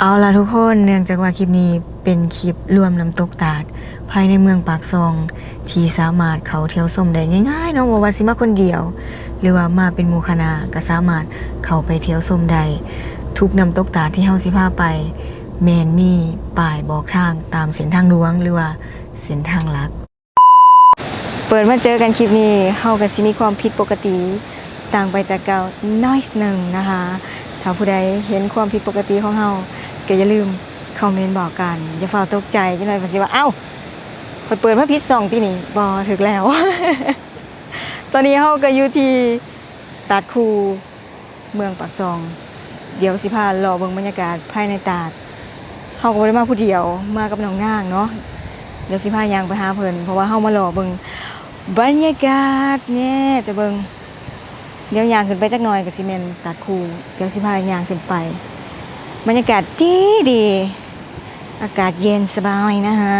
เอาล่ะทุกคนเนื่องจากว่าคลิปนี้เป็นคลิปรวมน้ำตกตาด ภายในเมืองปากซอง ที่สามารถเขาเที่ยวชมได้ง่ายๆเนาะบ่ว่าสิมาคนเดียว หรือว่ามาเป็นหมู่คณะก็สามารถเขาไปเที่ยวชมได้ทุกน้ำตกตาดที่เฮาสิพาไปแมนมีป้ายบอกทางตามเส้นทางหลวง หรือว่าเส้นทางหลัก เปิดมาเจอกันคลิปนี้เฮาก็สิมีความผิดปกติ ต่างไปจากเก่าน้อยหนึ่งนะคะถ้าผู้ใดเห็นความผิดปกติของเฮา ก็อย่าลืมคอมเมนต์บอกกันอย่าฝ่าตกใจจังหน่อยว่าสิว่าเอ้าเปิดเปิดมาพิษสองที่นี่บอถึกแล้ว ตอนนี้เฮาก็อยู่ที่ตาดคูเมืองปากซอง เดี๋ยวสิพารอเบิ่งบรรยากาศภายในตาดเฮาก็บ่ได้มาผู้เดียวมากับน้องนางเนาะเดี๋ยวสิพายางไปหาเพิ่นเพราะว่าเฮามารอเบิ่งบรรยากาศเนี่ยจะเบิ่งเดี๋ยวยางขึ้นไปจักหน่อยกับซีเมนตัดคูเดี๋ยวสิพายางขึ้นไป บรรยากาศดีดี อากาศเย็นสบายนะคะ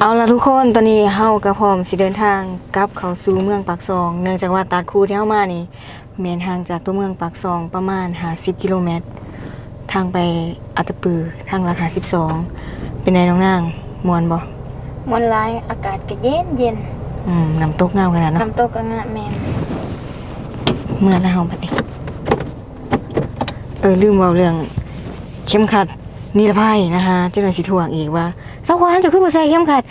เอาละทุกคนตอนนี้เฮากับพร้อมสิเดินทางกลับเข้าสู่เมืองปากซอง เนื่องจากว่าตัดคูที่เฮามานี่แม่นห่างจากตัวเมืองปากซองประมาณ50กิโลเมตร ทางไปอัตตปือทางราคา12เป็นไงน้องนางมวนบ่มวนร้ายอากาศก็เย็นเย็นอืมน้ำตกงามขนาดเนาะน้ำตกก็งะแมนเมื่อแล้วเฮาบัดนี้ เออลืมเว้าเรื่อง เข็มขัด นิรภัยนะคะเจ้าหน่อยสิทวงอีกว่าสาวควานจะขึ้นมาใส่เข็มขัด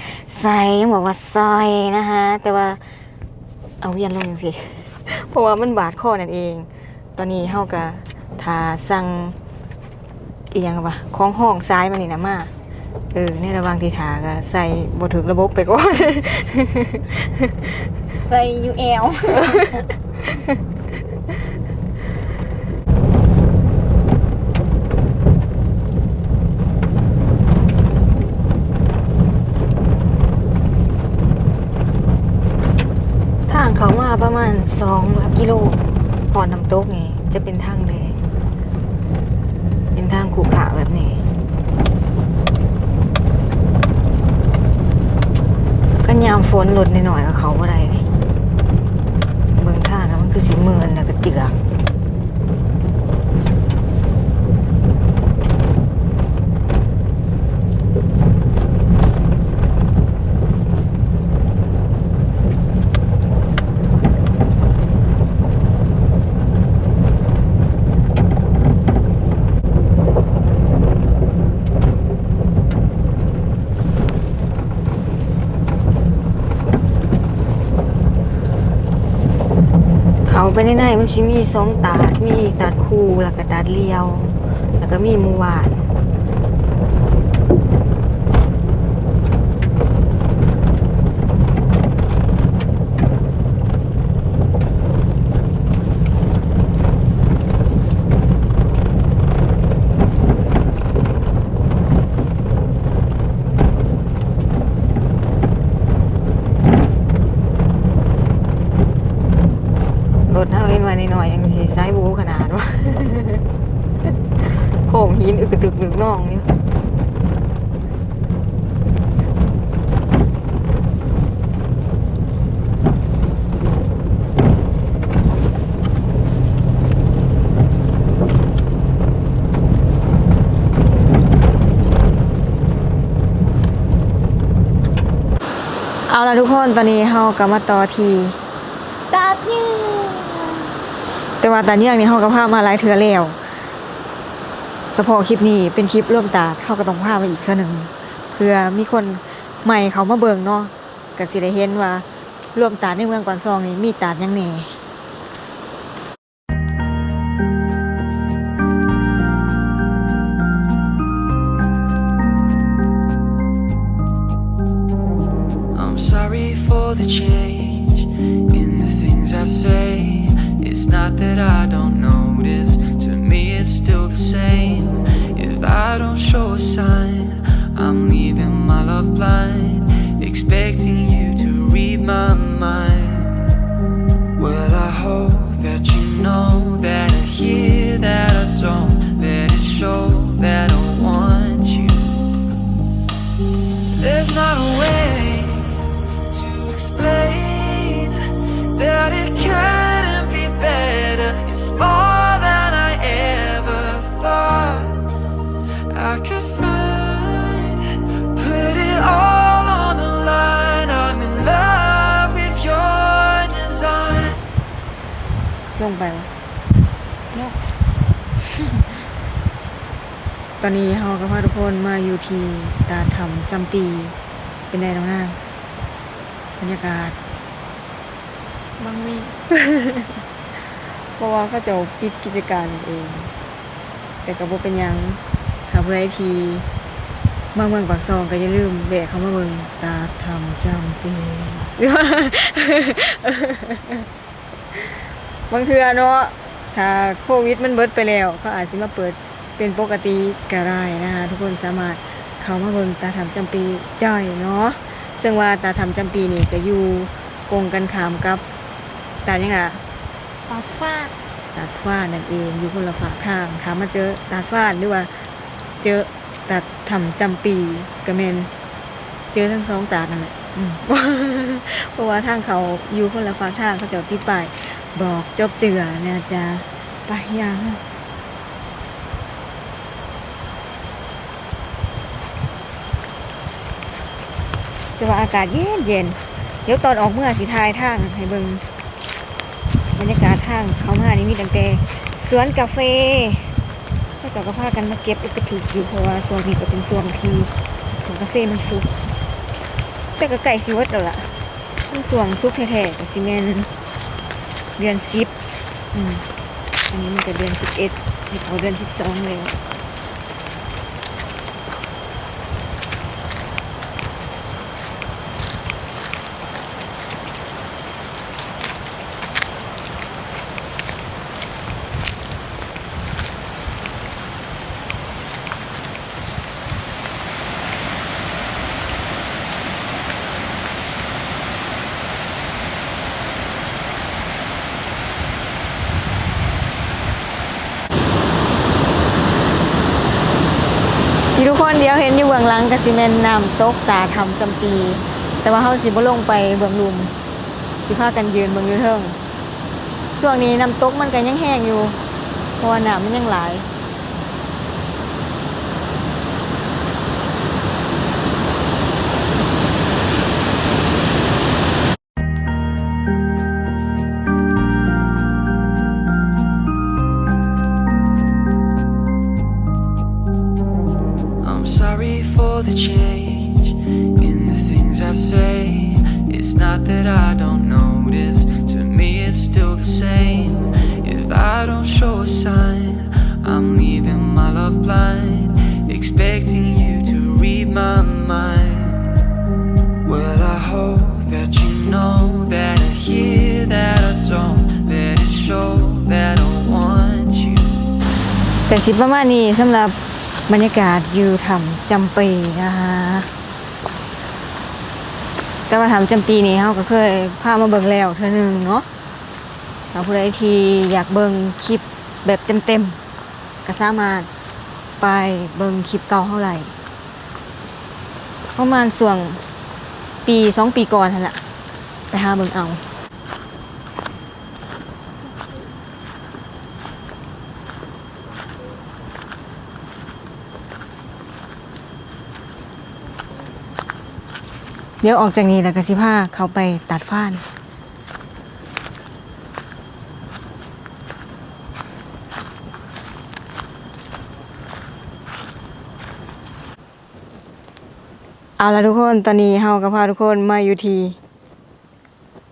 ใส่ยังบอกว่าใส่นะคะแต่ว่าเอาเวียนลงจังสิเพราะว่ามันบาดคอนั่นเอง ตอนนี้เฮาก็ทาสั่งอีหยังวะของห้องซ้ายมานี่นะมาเออในระหว่างที่ทาก็ใส่บ่ถึกระบบไปก่อน ใส่ยูเอล เขามาประมาณสองกิโลหอดน้ำตกไงจะเป็นทางแดงเป็นทางขรุขาแบบนี้ก็ยามฝนหลดหน่อยๆกับเขาอะไรเมืองท่านะมันคือสีเมือนแล้วก็เจือก ไปในในมันชิมีสองตาดมีตาดคูแล้วก็ตาดเลียว แล้วก็มีมูหวาน รถเท่าเห็นไว้หน่อยๆยังสีไซส์บูขนาดว่าโค้งหินอึกตึกหนึ่งน่องนี่เอาละทุกคนตอนนี้เฮากลับมาต่อที ตาดยืด แต่ ว่าตาเนื่องนี่เฮาก็พามาหลายเทื่อแล้วสพอคลิปนี้เป็นคลิปร่วมตาเฮาก็ต้องพามาอีกเทื่อหนึงเพื่อมีคนใหม่เขามาเบิ่งเนาะก็สิได้เห็นว่าร่วมตาในเมืองกวางซองนี่มีตาดยังแหน่ love blind, expecting you to read my mind. ลงไปวะเนาะตอนนี้เฮาก็พาทุกคนมาอยู่ที่ตาดถ้ำจำปี เป็นไงน้องนางบรรยากาศบางมีเพราะว่าเขาจะปิดกิจการเอง แต่ก็บ่เป็นหยังถ้าผู้ใดที่มาเมืองปากซองก็อย่าลืมแวะเข้ามาเบิ่งตาทำจำปีหรือว่า บางเทื่อเนาะถ้าโควิดมันเบิดไปแล้วเขาอาจสิมาเปิดเป็นปกติก็ได้นะคะทุกคนสามารถเข้ามาเบิ่งตาทำจำปีได้เนาะซึ่งว่าตาทำจำปีนี่ก็อยู่กงกันขามกับตายังอะปาฟาดตาฟ้านั่นเองอยู่คนละฝากทางถามมาเจอตาฟ้าหรือว่าเจอตาทำจำปีกระเมนเจอทั้งสองตานั่นแหละเพราะว่าทางเขาอยู่คนละฝากทางเขาจะติดป้าย บอกจบเจือนะจ๊ะไปยังแต่ว่าอากาศเย็นเย็นเดี๋ยวตอนออกเมื่อสิทายทางให้เบิงบรรยากาศทางเขามานี่มีตั้งแต่สวนกาแฟแล้วก็ก็พากันมาเก็บไปถืออยู่เพราะว่าส่วนนี้ก็เป็นส่วนที่ของกาแฟมันสุกแต่ก็ไก่สิเวดแล้วล่ะมันส่วนสุกแท้ๆกับซีเมน เดือนสิบอืมอันนี้มันจะเดือนสิบเอ็ดสิบเดือนสิบสองเลย ที่เดียวเห็นอยู่เบื้องหลังกสิเมนน้ำตกตาทำจำปี แต่ว่าเฮาสิบ่ลงไปเบื้องลุม สิพากันยืนเบื้องอยู่เทิงช่วงนี้น้ำตกมันก็ยังแห้งอยู่เพราะว่าน้ำมันยังหลาย สิประมาณนี้สำหรับบรรยากาศอยู่ทำจำปีนะคะแต่ว่าทำจำปีนี้เขาก็เคยพามาเบิ่งแล้วเท่านึงเนาะถ้าผู้ใดที่อยากเบิ่งคลิปแบบเต็มๆก็สามารถไปเบิ่งคลิปเก่าเท่าไหร่ประมาณส่วงปีสองปีก่อนนั่นแหละไปหาเบิ่งเอา ดี๋ยวออกจากนี้แล้วก็สิพาเขาไปตัดฟ้านเอาละทุกคนตอนนี้เฮาก็พาทุกคนมาอยู่ที่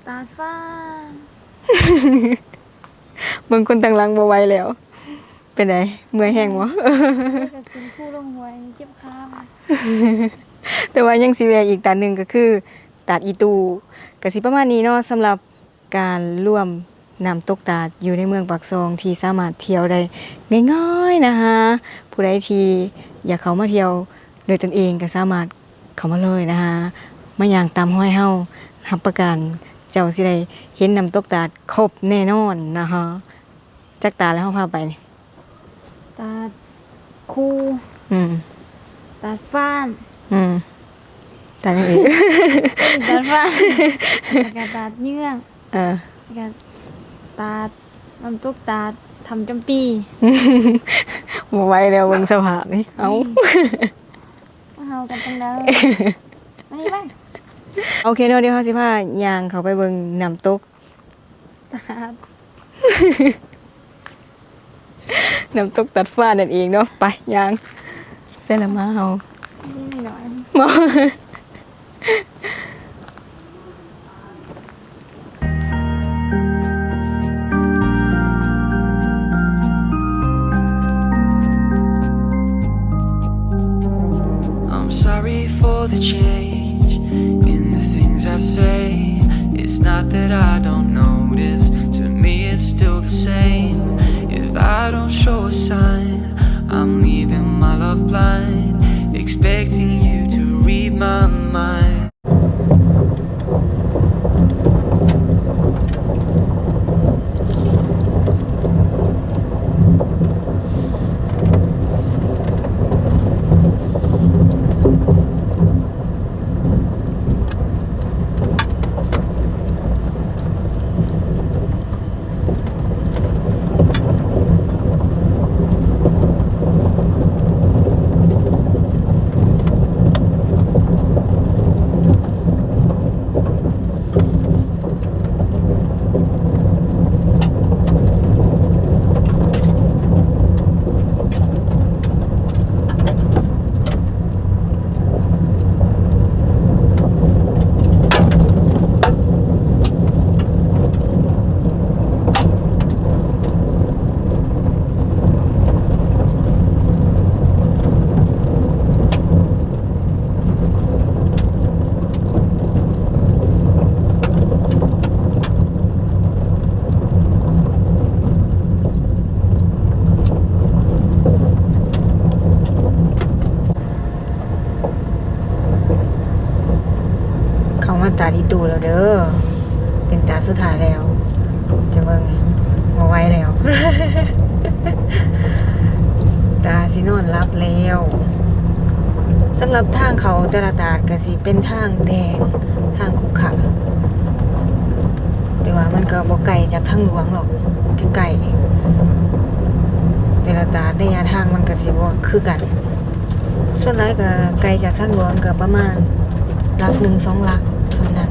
ตาดฟ้านเบิ่งคนต่างหลังบ่ไหวแล้ว เป็นไดเมื่อยแห้งบ่ก็เป็นผู้ลงหวยเจ็บขา แต่ว่ายังสิแวะอีกตัดหนึ่งก็คือตัดอีตูก็สิประมาณนี้เนาะสำหรับการร่วมนำตกตาดอยู่ในเมืองปากซองที่สามารถเที่ยวได้ง่ายๆนะคะผู้ใดที่อยากเข้ามาเที่ยวโดยตนเองก็สามารถเข้ามาเลยนะคะมาอย่างตามห้อยเฮารับประกันเจ้าสิได้เห็นนำตกตาดครบแน่นอนนะคะจักตาแล้วเฮาพาไปนี่ตาดคูอืมตาดฟ้าน อืมตาอย่างอื่นตาดฟ้านแล้วก็ตาดเยื่องเออ แล้วก็ตาดน้ำตกตาดทำจำปีบ่ไหวแล้วเบิ่งสภาพนี่เอ้ามาเฮากันจังเลยมานี่บ้างโอเคเนาะเดี๋ยวเฮาสิพาย่างเขาไปเบิ่งน้ำตกตาดน้ำตกตัดฟ้านั่นเองเนาะไปย่างเส้นละมาเฮานี่ หน่อย เขามาตัดอีตูแล้วเด้อ เป็นตาสุดท้ายแล้ว จะเบิ่งไงบ่ไหวแล้ว ตาสินอนรับแล้วสำหรับทางเขาแต่ละตาดก็สิเป็นทางแดงทางขุขะแต่ว่ามันก็บ่ไกลจากทางหลวงหรอกใกล้ๆแต่ละตาดระยะทางมันก็สิบ่คือกัน ส่วนหลายก็ไกลจากทางหลวงก็ประมาณลักหนึ่งสองลักสำนั้น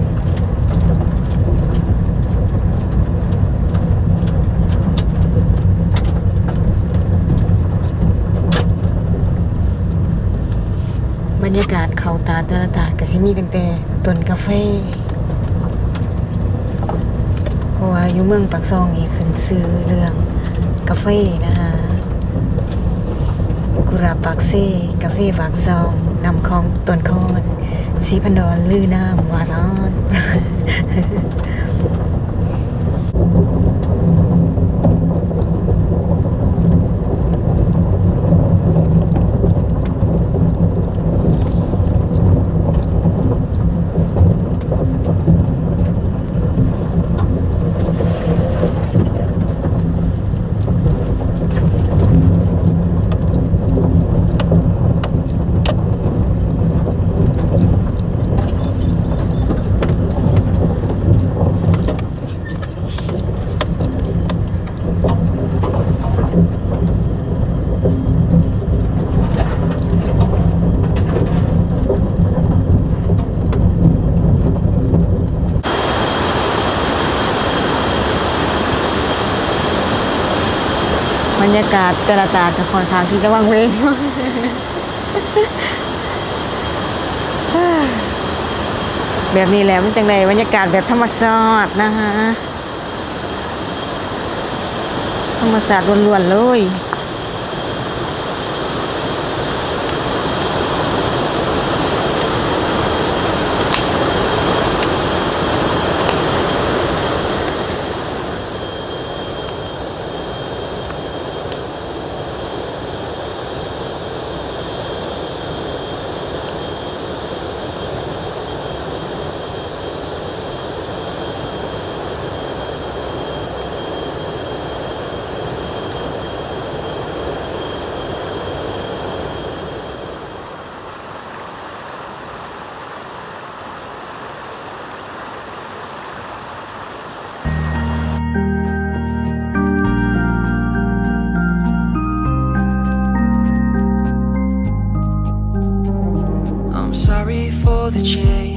บรรยากาศเขาตาแต่ละตาดก็สิมีตั้งแต่ต้นกาแฟพราะว่าอยู่เมืองปักซองนี่ขึ้นซื้อเรื่องกาแฟนะคะกุราปักเซ่กาแฟปักซองนำของต้นคอนสีพันดอนลือน้ำวาซอน ยากาศแต่ละตาดก็ค่อนข้างที่จะว่างเวงแบบนี้แหละมันจังไดบรรยากาศแบบธรรมชาตินะคะธรรมชาติล้วนๆเลย change